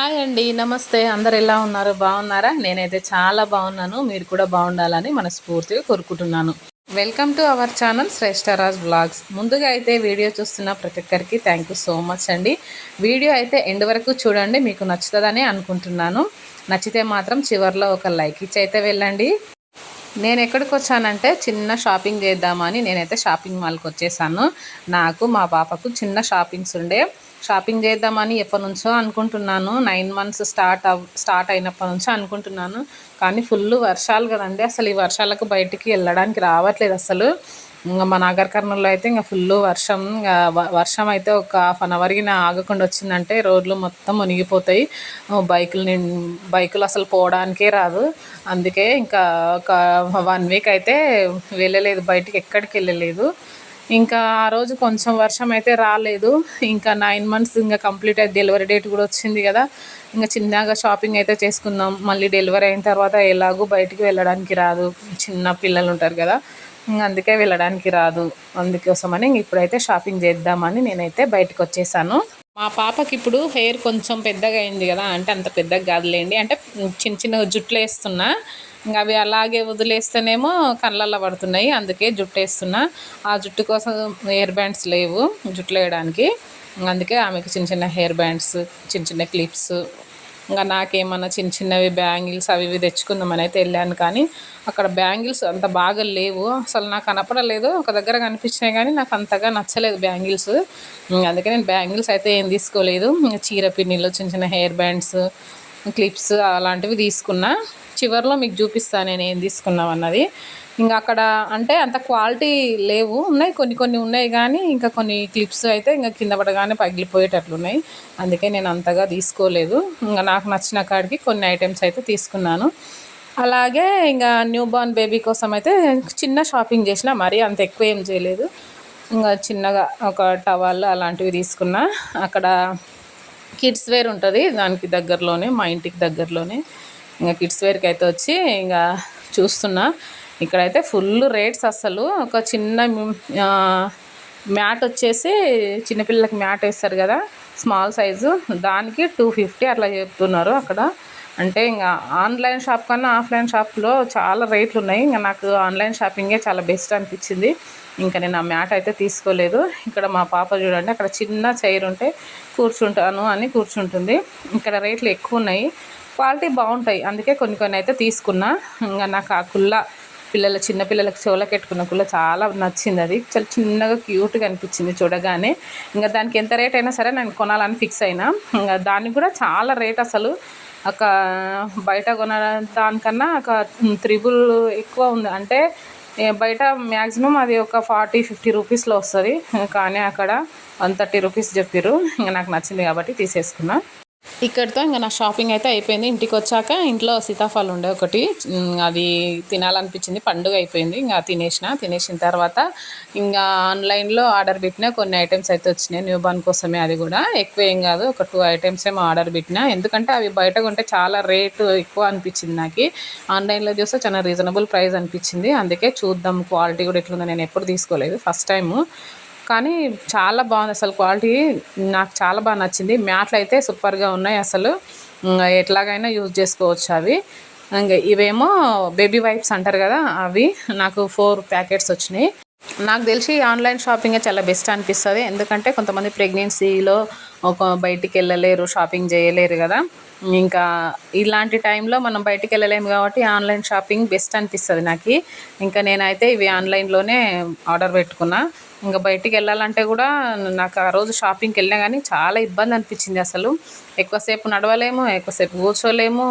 Hi అండి నమస్తే. అందరు ఎలా ఉన్నారు? బాగున్నారా? నేనైతే చాలా బాగున్నాను. మీరు కూడా బాగుండాలని మనస్ఫూర్తిగా కోరుకుంటున్నాను. Welcome to our channel Shreshtaraj blogs ముందుగా అయితే వీడియో చూస్తున్న ప్రతి ఒక్కరికి థ్యాంక్ యూ సో మచ్ అండి. వీడియో అయితే ఎండ్ వరకు చూడండి మీకు నచ్చుతుందని అనుకుంటున్నాను. నచ్చితే మాత్రం చివరిలో ఒక లైక్ ఇచ్చి అయితే వెళ్ళండి. నేను ఎక్కడికి వచ్చానంటే చిన్న షాపింగ్ చేద్దామని నేనైతే షాపింగ్ మాల్కి వచ్చేసాను. నాకు మా పాపకు చిన్న షాపింగ్స్ ఉండే. షాపింగ్ చేద్దామని ఎప్పటి నుంచో అనుకుంటున్నాను. నైన్ మంత్స్ స్టార్ట్ అవ్ స్టార్ట్ అయినప్పటి నుంచో అనుకుంటున్నాను. కానీ ఫుల్ వర్షాలు కదండి. అసలు ఈ వర్షాలకు బయటికి వెళ్ళడానికి రావట్లేదు అసలు. ఇంకా మా నాగర్ కర్నూలులో అయితే ఇంకా ఫుల్ వర్షం. ఇంకా వర్షం అయితే ఒక హాఫ్ అన్ అవర్కి ఆగకుండా వచ్చిందంటే రోడ్లు మొత్తం మునిగిపోతాయి. బైకులు బైకులు అసలు పోవడానికే రాదు. అందుకే ఇంకా ఒక వన్ వీక్ అయితే వెళ్ళలేదు. బయటికి ఎక్కడికి వెళ్ళలేదు. ఇంకా ఆ రోజు కొంచెం వర్షం అయితే రాలేదు. ఇంకా నైన్ మంత్స్ ఇంకా కంప్లీట్ అయితే డెలివరీ డేట్ కూడా వచ్చింది కదా. ఇంకా చిన్నగా షాపింగ్ అయితే చేసుకుందాం. మళ్ళీ డెలివరీ అయిన తర్వాత ఎలాగో బయటికి వెళ్ళడానికి రాదు. చిన్న పిల్లలు ఉంటారు కదా. ఇంకా అందుకే వెళ్ళడానికి రాదు. అందుకోసమని ఇప్పుడైతే షాపింగ్ చేద్దామని నేనైతే బయటకు వచ్చేసాను. మా పాపకి ఇప్పుడు హెయిర్ కొంచెం పెద్దగా అయింది కదా అంటే అంత పెద్దగా కాదులేండి. అంటే చిన్న చిన్న జుట్లు వేస్తున్నా ఇంకా అవి అలాగే వదిలేస్తేనేమో కళ్ళల్లో పడుతున్నాయి అందుకే జుట్టు వేస్తున్నా ఆ జుట్టు కోసం హెయిర్ బ్యాండ్స్ లేవు జుట్లు వేయడానికి అందుకే ఆమెకు చిన్న చిన్న హెయిర్ బ్యాండ్స్ చిన్న చిన్న క్లిప్స్ ఇంకా నాకేమన్నా చిన్న చిన్నవి బ్యాంగిల్స్ అవి ఇవి తెచ్చుకుందామని అయితే వెళ్ళాను. కానీ అక్కడ బ్యాంగిల్స్ అంత బాగా లేవు. అసలు నాకు కనపడలేదు. ఒక దగ్గర కనిపించినాయి కానీ నాకు అంతగా నచ్చలేదు బ్యాంగిల్స్. అందుకే నేను బ్యాంగిల్స్ అయితే ఏం తీసుకోలేదు. చీర పిన్నిలు చిన్న చిన్న హెయిర్ బ్యాండ్స్ క్లిప్స్ అలాంటివి తీసుకున్నా. చివరిలో మీకు చూపిస్తాను నేను ఏం తీసుకున్నాం అన్నది. ఇంకా అక్కడ అంటే అంత క్వాలిటీ లేవు. ఉన్నాయి కొన్ని కొన్ని ఉన్నాయి కానీ ఇంకా కొన్ని క్లిప్స్ అయితే ఇంకా కింద పడగానే పగిలిపోయేటట్లు ఉన్నాయి అందుకే నేను అంతగా తీసుకోలేదు. ఇంకా నాకు నచ్చిన కాడికి కొన్ని ఐటమ్స్ అయితే తీసుకున్నాను. అలాగే ఇంకా న్యూ బార్న్ బేబీ కోసం అయితే చిన్న షాపింగ్ చేసిన మరీ అంత ఎక్కువ ఏం చేయలేదు. ఇంకా చిన్నగా ఒక టవల్ అలాంటివి తీసుకున్నా. అక్కడ కిడ్స్ వేర్ ఉంటుంది దానికి దగ్గరలోనే మా ఇంటికి దగ్గరలోనే. ఇంకా కిడ్స్ వేర్కి అయితే వచ్చి ఇంకా చూస్తున్నా. ఇక్కడైతే ఫుల్ రేట్స్ అసలు ఒక చిన్న మ్యాట్ వచ్చేసి చిన్నపిల్లలకి మ్యాట్ వేస్తారు కదా స్మాల్ సైజు. దానికి టూ ఫిఫ్టీ అట్లా చెప్తున్నారు అక్కడ. అంటే ఇంకా ఆన్లైన్ షాప్ కన్నా ఆఫ్లైన్ షాప్లో చాలా రేట్లు ఉన్నాయి. ఇంకా నాకు ఆన్లైన్ షాపింగే చాలా బెస్ట్ అనిపించింది. ఇంకా నేను ఆ మ్యాట్ అయితే తీసుకోలేదు. ఇక్కడ మా పాప చూడండి అక్కడ చిన్న చైర్ ఉంటే కూర్చుంటాను అని కూర్చుంటుంది. ఇక్కడ రేట్లు ఎక్కువ ఉన్నాయి. క్వాలిటీ బాగుంటాయి. అందుకే కొన్ని కొన్ని అయితే తీసుకున్నా. ఇంకా నాకు ఆ కుల్ల పిల్లల చిన్నపిల్లలకు చెవులకు పెట్టుకున్న చాలా నచ్చింది అది. చాలా చిన్నగా క్యూట్గా అనిపించింది చూడగానే. ఇంకా దానికి ఎంత రేట్ అయినా సరే నేను కొనాలని ఫిక్స్ అయినా. ఇంకా దానికి కూడా చాలా రేట్ అసలు. ఒక బయట కొన దానికన్నా ఒక త్రిబుల్ ఎక్కువ ఉంది. అంటే బయట మ్యాక్సిమం అది ఒక ఫార్టీ ఫిఫ్టీ రూపీస్లో వస్తుంది. కానీ అక్కడ వన్ థర్టీ రూపీస్ చెప్పారు ఇంకా నాకు నచ్చింది కాబట్టి తీసేసుకున్నా. ఇక్కడితో ఇంకా నా షాపింగ్ అయితే అయిపోయింది. ఇంటికి వచ్చాక ఇంట్లో సీతాఫలం ఉండే ఒకటి. అది తినాలనిపించింది. పండుగ అయిపోయింది. ఇంకా తినేసిన. తినేసిన తర్వాత ఇంకా ఆన్లైన్లో ఆర్డర్ పెట్టిన కొన్ని ఐటమ్స్ అయితే వచ్చినాయి. న్యూ బార్న్ కోసమే అది కూడా. ఎక్కువ ఏం కాదు. ఒక టూ ఐటమ్స్ ఏమో ఆర్డర్ పెట్టిన. ఎందుకంటే అవి బయట కొంటే చాలా రేటు ఎక్కువ అనిపించింది నాకు. ఆన్లైన్లో చూస్తే చాలా రీజనబుల్ ప్రైస్ అనిపించింది. అందుకే చూద్దాం క్వాలిటీ కూడా ఎట్లుందో నేను ఎప్పుడు తీసుకోలేదు. ఫస్ట్ టైము కానీ చాలా బాగుంది. అసలు క్వాలిటీ నాకు చాలా బాగా నచ్చింది. మ్యాట్లు అయితే సూపర్గా ఉన్నాయి అసలు. ఎట్లాగైనా యూజ్ చేసుకోవచ్చు అవి. ఇంకా ఇవేమో బేబీ వైప్స్ అంటారు కదా అవి. నాకు ఫోర్ ప్యాకెట్స్ వచ్చినాయి. నాకు తెలిసి ఆన్లైన్ షాపింగ్ చాలా బెస్ట్ అనిపిస్తుంది. ఎందుకంటే కొంతమంది ప్రెగ్నెన్సీలో ఒక బయటికి వెళ్ళలేరు షాపింగ్ చేయలేరు కదా. ఇంకా ఇలాంటి టైంలో మనం బయటికి వెళ్ళలేము కాబట్టి ఆన్లైన్ షాపింగ్ బెస్ట్ అనిపిస్తుంది నాకు. ఇంకా నేనైతే ఇవి ఆన్లైన్లోనే ఆర్డర్ పెట్టుకున్నా. ఇంకా బయటికి వెళ్ళాలంటే కూడా నాకు ఆ రోజు షాపింగ్కి వెళ్ళినా కానీ చాలా ఇబ్బంది అనిపించింది అసలు. ఎక్కువసేపు నడవలేము ఎక్కువసేపు కూర్చోలేము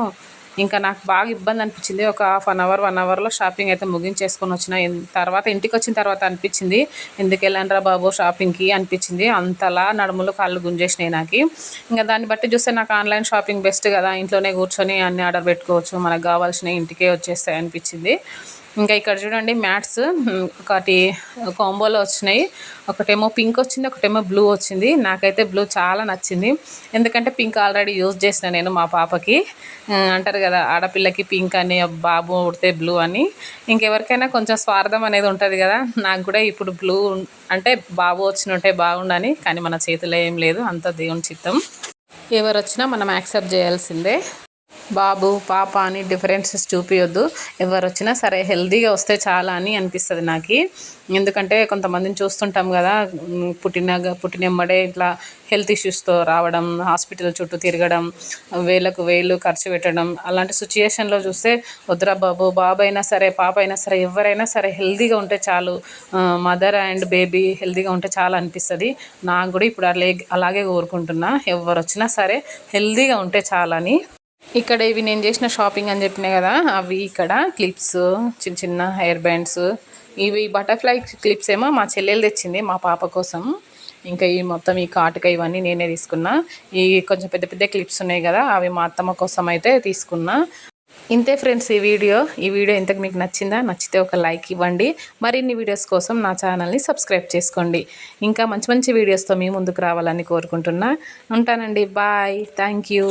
ఇంకా నాకు బాగా ఇబ్బంది అనిపించింది. ఒక హాఫ్ అన్ అవర్ వన్ అవర్లో షాపింగ్ అయితే ముగించేసుకొని వచ్చిన. తర్వాత ఇంటికి వచ్చిన తర్వాత అనిపించింది. ఎందుకు వెళ్ళానరా బాబు షాపింగ్కి అనిపించింది. అంతలా నడుములు కాళ్ళు గుంజేసినాయి నాకు. ఇంకా దాన్ని బట్టి చూస్తే నాకు ఆన్లైన్ షాపింగ్ బెస్ట్ కదా. ఇంట్లోనే కూర్చొని అన్ని ఆర్డర్ పెట్టుకోవచ్చు. మనకు కావాల్సినవి ఇంటికే వచ్చేస్తాయి అనిపించింది. ఇంకా ఇక్కడ చూడండి మ్యాట్స్ ఒకటి కాంబోలో వచ్చినాయి. ఒకటేమో పింక్ వచ్చింది ఒకటేమో బ్లూ వచ్చింది. నాకైతే బ్లూ చాలా నచ్చింది. ఎందుకంటే పింక్ ఆల్రెడీ యూజ్ చేసిన నేను మా పాపకి. అంటారు కదా ఆడపిల్లకి పింక్ అని బాబు ఉడితే బ్లూ అని. ఇంకెవరికైనా కొంచెం స్వార్థం అనేది ఉంటుంది కదా. నాకు కూడా ఇప్పుడు బ్లూ అంటే బాబు వచ్చినట్టే బాగుండని కానీ మన చేతిలో ఏం లేదు అంత దేవుని చిత్తం. ఎవరు వచ్చినా మనం యాక్సెప్ట్ చేయాల్సిందే. బాబు పాప అని డిఫరెన్సెస్ చూపించొద్దు ఎవరు వచ్చినా సరే హెల్దీగా వస్తే చాలా అని అనిపిస్తుంది నాకు. ఎందుకంటే కొంతమందిని చూస్తుంటాం కదా పుట్టిన పుట్టినెమ్మడే ఇట్లా హెల్త్ ఇష్యూస్తో రావడం హాస్పిటల్ చుట్టూ తిరగడం వేలకు వేలు ఖర్చు పెట్టడం అలాంటి సిచ్యుయేషన్లో చూస్తే వద్దురా బాబు బాబు అయినా సరే పాప అయినా సరే ఎవరైనా సరే హెల్తీగా ఉంటే చాలు. మదర్ అండ్ బేబీ హెల్తీగా ఉంటే చాలా అనిపిస్తుంది. నాకు కూడా ఇప్పుడు అలాగే అలాగే కోరుకుంటున్నా. ఎవరు వచ్చినా సరే హెల్తీగా ఉంటే చాలని. ఇక్కడ ఇవి నేను చేసిన షాపింగ్ అని చెప్పినా కదా అవి ఇక్కడ క్లిప్స్ చిన్న చిన్న హెయిర్ బ్యాండ్స్. ఇవి బటర్ఫ్లై క్లిప్స్ ఏమో మా చెల్లెలు తెచ్చింది మా పాప కోసం. ఇంకా ఈ మొత్తం ఈ కాటుక ఇవన్నీ నేనే తీసుకున్నా. ఈ కొంచెం పెద్ద పెద్ద క్లిప్స్ ఉన్నాయి కదా అవి మా అత్తమ్మ కోసం అయితే తీసుకున్నా. ఇంతే ఫ్రెండ్స్ ఈ వీడియో. ఈ వీడియో ఇంతకు మీకు నచ్చిందా? నచ్చితే ఒక లైక్ ఇవ్వండి. మరిన్ని వీడియోస్ కోసం నా ఛానల్ని సబ్స్క్రైబ్ చేసుకోండి. ఇంకా మంచి మంచి వీడియోస్తో మీ ముందుకు రావాలని కోరుకుంటున్నా. ఉంటానండి. బాయ్. Thank you.